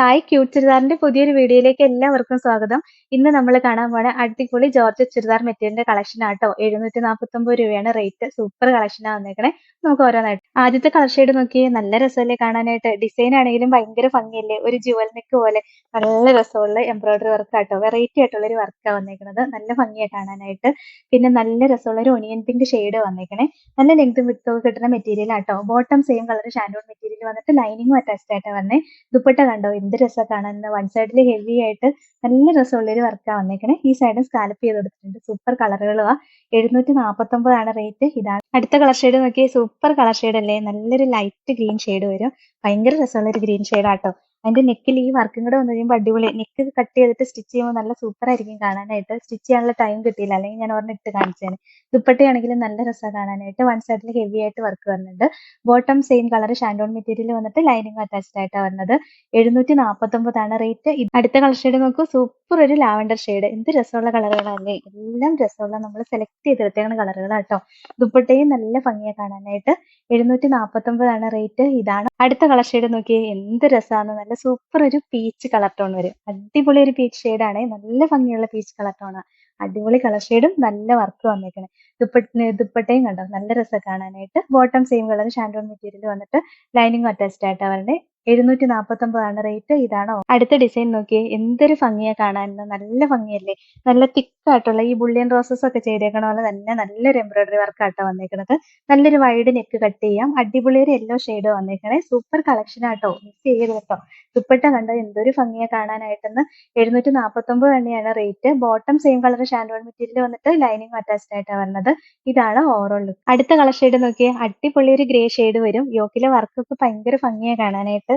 Hi cute ചുരിദാറിന്റെ പുതിയൊരു വീഡിയോയിലേക്ക് എല്ലാവർക്കും സ്വാഗതം. ഇന്ന് നമ്മൾ കാണാൻ പോണ അടിപൊളി ജോർജ് ചുരിദാർ മെറ്റീരിയലിന്റെ കളക്ഷൻ ആട്ടോ. എഴുന്നൂറ്റി നാൽപ്പത്തി ഒമ്പത് രൂപയാണ് റേറ്റ് സൂപ്പർ കളക്ഷനാണ് വന്നേക്കണേ. നമുക്ക് ഓരോന്നായിട്ട്. ആദ്യത്തെ കളർ ഷെയ്ഡ് നോക്കി നല്ല രസമല്ലേ കാണാനായിട്ട്. ഡിസൈൻ ആണെങ്കിലും ഭയങ്കര ഭംഗിയല്ലേ? ഒരു ജുവൽ നെക്ക് പോലെ നല്ല രസമുള്ള എംബ്രോയിഡറി വർക്ക് ആട്ടോ. വെറൈറ്റി ആയിട്ടുള്ള ഒരു വർക്കാണ് വന്നേക്കുന്നത് നല്ല ഭംഗിയാണ് കാണാനായിട്ട്. പിന്നെ നല്ല രസമുള്ള ഒരു ഒണിയൻ പിങ്ക് ഷെയ്ഡ് വന്നേക്കണേ. നല്ല ലെങ്തും വിട്ടും കിട്ടുന്ന മെറ്റീരിയൽ ആട്ടോ. Bottom same colour shantoon material വന്നിട്ട് ലൈനിങ്ങും അറ്റാച്ച്ഡ് ആയിട്ട് വന്നേ. ദുപ്പട്ട കണ്ടോ? എന്ത് രസമാണ് കാണാൻ വൺ സൈഡിൽ ഹെവി ആയിട്ട് നല്ല രസമുള്ള ഒരു വർക്കാണ് വന്നേക്കണേ. ഈ സൈഡും സ്കാലപ്പ് ചെയ്ത് കൊടുത്തിട്ടുണ്ട്. സൂപ്പർ കളറുകളുവാ എഴുന്നൂറ്റി നാൽപ്പത്തി ഒമ്പതാണ് റേറ്റ് ഇതാണ് അടുത്ത കളർ ഷെയ്ഡ് നോക്കിയാൽ സൂപ്പർ കളർ ഷെയ്ഡ് അല്ലേ? നല്ലൊരു ലൈറ്റ് ഗ്രീൻ ഷെയ്ഡ് വരും. ഭയങ്കര രസമുള്ള ഒരു ഗ്രീൻ ഷെയ്ഡ് ആട്ടോ. അതിന്റെ നെക്കിൽ ഈ വർക്കും കൂടെ വന്നു കഴിയുമ്പോൾ അടിപൊളി. നെക്ക് കട്ട് ചെയ്തിട്ട് സ്റ്റിച്ച് ചെയ്യുമ്പോൾ നല്ല സൂപ്പർ ആയിരിക്കും കാണാനായിട്ട്. സ്റ്റിച്ച് ചെയ്യാനുള്ള ടൈം കിട്ടിയില്ല. അല്ലെങ്കിൽ ഞാൻ ഒരെണ്ണം ഇട്ട് കാണിച്ചേനെ. ദുപ്പട്ടയാണെങ്കിലും നല്ല രസമാണ് കാണാനായിട്ട്. വൺ സൈഡിൽ ഹെവി ആയിട്ട് വർക്ക് വരുന്നുണ്ട്. Bottom same colour shantoon material വന്നിട്ട് ലൈനിങ് അറ്റാച്ച്ഡ് ആയിട്ടാണ് വരുന്നത്. എഴുന്നൂറ്റി നാൽപ്പത്തി ഒമ്പതാണ് റേറ്റ് അടുത്ത കളർ ഷെയ്ഡ് നോക്കൂ. സൂപ്പർ ഒരു ലാവൻഡർ ഷെയ്ഡ് എന്ത് രസമുള്ള കളറുകളല്ലേ എല്ലാം രസമുള്ള നമ്മൾ സെലക്ട് ചെയ്തെടുത്തേക്കുന്ന കളറുകളാട്ടോ ദുപ്പട്ടയും നല്ല ഭംഗിയാണ് കാണാനായിട്ട്. എഴുന്നൂറ്റി നാൽപ്പത്തി ഒമ്പതാണ് റേറ്റ് ഇതാണ് അടുത്ത കളർ ഷെയ്ഡ് നോക്കിയേ എന്ത് രസമാണ് നല്ല സൂപ്പർ ഒരു പീച്ച് കളർ ടോൺ വരും. അടിപൊളി ഒരു പീച്ച് ഷെയ്ഡാണ് നല്ല ഭംഗിയുള്ള പീച്ച് കളർ ടോണാണ് അടിപൊളി കളർ ഷെയ്ഡും നല്ല വർക്ക് വന്നേക്കണേ. ദുപ്പട്ട ദുപ്പട്ടയും കണ്ടോ? നല്ല രസം കാണാനായിട്ട്. Bottom same colour shantoon material വന്നിട്ട് ലൈനിങ് അറ്റാച്ച്ഡ് ആയിട്ട് വരണേ എഴുന്നൂറ്റി നാൽപ്പത്തി ഒമ്പതാണ് റേറ്റ് ഇതാണോ? അടുത്ത ഡിസൈൻ നോക്കിയേ. എന്തൊരു ഭംഗിയാ കാണാൻ. നല്ല ഭംഗിയല്ലേ? നല്ല തിക്കായിട്ടുള്ള ഈ ബുള്ളിയൻ റോസസ് ഒക്കെ ചെയ്തേക്കണ പോലെ തന്നെ നല്ലൊരു എംബ്രോയിഡറി വർക്ക് ആട്ടോ വന്നേക്കണത്. നല്ലൊരു വൈഡ് നെക്ക് കട്ട് ചെയ്യാം. അടിപൊളി ഒരു യെല്ലോ ഷെയ്ഡ് വന്നേക്കണേ. സൂപ്പർ കളക്ഷൻ ആട്ടോ. മിസ് ചെയ്യരുത് കേട്ടോ. ദുപ്പട്ട കണ്ടോ? എന്തൊരു ഭംഗിയാ കാണാനായിട്ടെന്ന്. എഴുന്നൂറ്റി നാൽപ്പത്തി ഒമ്പത് തന്നെയാണ് rate bottom same colour shantoon material വന്നിട്ട് ലൈനിങ് അറ്റാച്ച്ഡ് ആയിട്ടാണ് വരുന്നത് ഇതാണ് ഓവറോൾ ലുക്ക് അടുത്ത കളർ ഷെയ്ഡ് നോക്കിയാൽ അടിപൊളി ഒരു ഗ്രേ ഷെയ്ഡ് വരും. യോക്കിലെ വർക്കൊക്കെ ഭയങ്കര ഭംഗിയാ കാണാനായിട്ട്.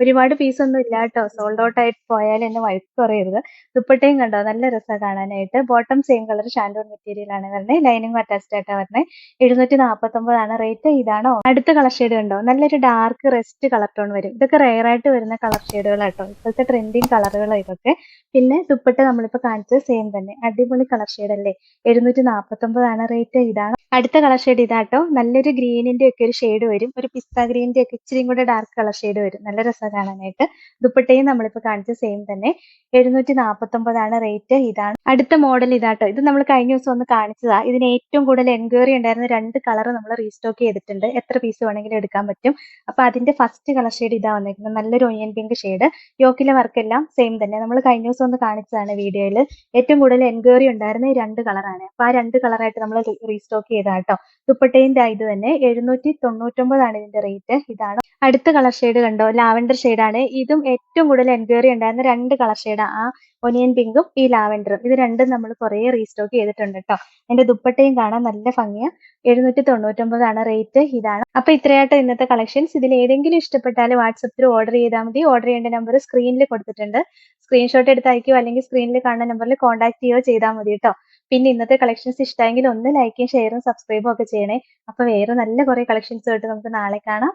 ഒരുപാട് പീസ് ഒന്നും ഇല്ല കേട്ടോ സോൾഡ് ഔട്ട് ആയിട്ട് പോയാൽ എന്നെ വഴുത്ത് കുറയരുത് ദുപ്പട്ടയും കണ്ടോ? നല്ല രസമാണ് കാണാനായിട്ട്. Bottom same colour shantoon material ആണ് വരുന്നത് ലൈനിങ് അറ്റാച്ച്ഡ് ആയിട്ടാണ് വരുന്നത് എഴുന്നൂറ്റി നാൽപ്പത്തി ഒമ്പതാണ് റേറ്റ് ഇതാണോ? അടുത്ത കളർ ഷെയ്ഡ് കണ്ടോ? നല്ലൊരു ഡാർക്ക് റെസ്റ്റ് കളർ ടോൺ വരും. ഇതൊക്കെ റെയർ ആയിട്ട് വരുന്ന കളർ ഷെയ്ഡുകളാട്ടോ ഇപ്പോഴത്തെ ട്രെൻഡിങ് കളറുകൾ ഇതൊക്കെ. പിന്നെ ദുപ്പട്ട നമ്മളിപ്പോൾ കാണിച്ചത് സെയിം തന്നെ. അടിപൊളി കളർ ഷെയ്ഡ് അല്ലേ? എഴുന്നൂറ്റി നാൽപ്പത്തി ഒമ്പതാണ് റേറ്റ് ഇതാണ്. അടുത്ത കളർ ഷെയ്ഡ് ഇതാട്ടോ. നല്ലൊരു ഗ്രീനിന്റെ ഒക്കെ ഒരു ഷെയ്ഡ് വരും. ഒരു പിസ്ത ഗ്രീനിന്റെ ഒക്കെ ഇച്ചിരി കൂടെ ഡാർക്ക് കളർ ഷെയ്ഡ് വരും. നല്ല കാണാനായിട്ട് ദുപ്പട്ടയും നമ്മളിപ്പോൾ കാണിച്ച സെയിം തന്നെ. എഴുന്നൂറ്റി നാപ്പത്തി ഒമ്പതാണ് റേറ്റ് ഇതാണ് അടുത്ത മോഡൽ ഇതാട്ടോ. ഇത് നമ്മൾ കഴിഞ്ഞ ദിവസം ഒന്ന് കാണിച്ചതാ. ഇതിന് ഏറ്റവും കൂടുതൽ എൻക്വയറി ഉണ്ടായിരുന്ന രണ്ട് കളർ നമ്മൾ റീസ്റ്റോക്ക് ചെയ്തിട്ടുണ്ട്. എത്ര പീസ് വേണമെങ്കിലും എടുക്കാൻ പറ്റും. അപ്പൊ അതിന്റെ ഫസ്റ്റ് കളർ ഷെയ്ഡ് ഇതാ വന്നിരിക്കുന്നത്. നല്ലൊരു ഒനിയൻ പിങ്ക് ഷെയ്ഡ് യോക്കിലെ വർക്ക് എല്ലാം സെയിം തന്നെ. നമ്മൾ കഴിഞ്ഞ ദിവസം ഒന്ന് കാണിച്ചതാണ് വീഡിയോയിൽ ഏറ്റവും കൂടുതൽ എൻക്വയറി ഉണ്ടായിരുന്ന ഈ രണ്ട് കളറാണ് അപ്പൊ ആ രണ്ട് കളറായിട്ട് നമ്മൾ റീസ്റ്റോക്ക് ചെയ്താട്ടോ. ദുപ്പട്ടേന്റെ ഇത് തന്നെ. എഴുന്നൂറ്റി തൊണ്ണൂറ്റൊമ്പതാണ് ഇതിന്റെ റേറ്റ് ഇതാണ് അടുത്ത കളർ ഷെയ്ഡ് കണ്ടോ? ലാവൻഡർ ആണ്. ഇതും ഏറ്റവും കൂടുതൽ എൻക്വയറി ഉണ്ടായിരുന്ന രണ്ട് കളർ ഷെയ്ഡാണ് ആ. ഒനിയൻ പിങ്കും ഈ ലാവൻഡറും ഇത് രണ്ടും നമ്മൾ കുറേ റീസ്റ്റോക്ക് ചെയ്തിട്ടുണ്ട് കേട്ടോ എന്റെ ദുപ്പട്ടയും കാണാൻ നല്ല ഭംഗിയാ. എഴുന്നൂറ്റി തൊണ്ണൂറ്റൊമ്പതാണ് റേറ്റ് ഇതാണ്. അപ്പൊ ഇത്രയായിട്ട് ഇന്നത്തെ കളക്ഷൻസ് ഇതിൽ ഏതെങ്കിലും ഇഷ്ടപ്പെട്ടാൽ വാട്സപ്പിൽ ഓർഡർ ചെയ്താൽ മതി. ഓർഡർ ചെയ്യേണ്ട നമ്പർ സ്ക്രീനിൽ കൊടുത്തിട്ടുണ്ട്. സ്ക്രീൻഷോട്ട് എടുത്ത് അല്ലെങ്കിൽ സ്ക്രീനിൽ കാണുന്ന നമ്പറിൽ കോൺടാക്ട് ചെയ്യുകയോ ചെയ്താൽ മതി കേട്ടോ പിന്നെ ഇന്നത്തെ കളക്ഷൻസ് ഇഷ്ടമെങ്കിൽ ഒന്ന് ലൈക്കും ഷെയറും സബ്സ്ക്രൈബും ഒക്കെ ചെയ്യണേ. അപ്പൊ വേറെ നല്ല കുറെ കളക്ഷൻസ് ആയിട്ട് നമുക്ക് നാളെ കാണാം.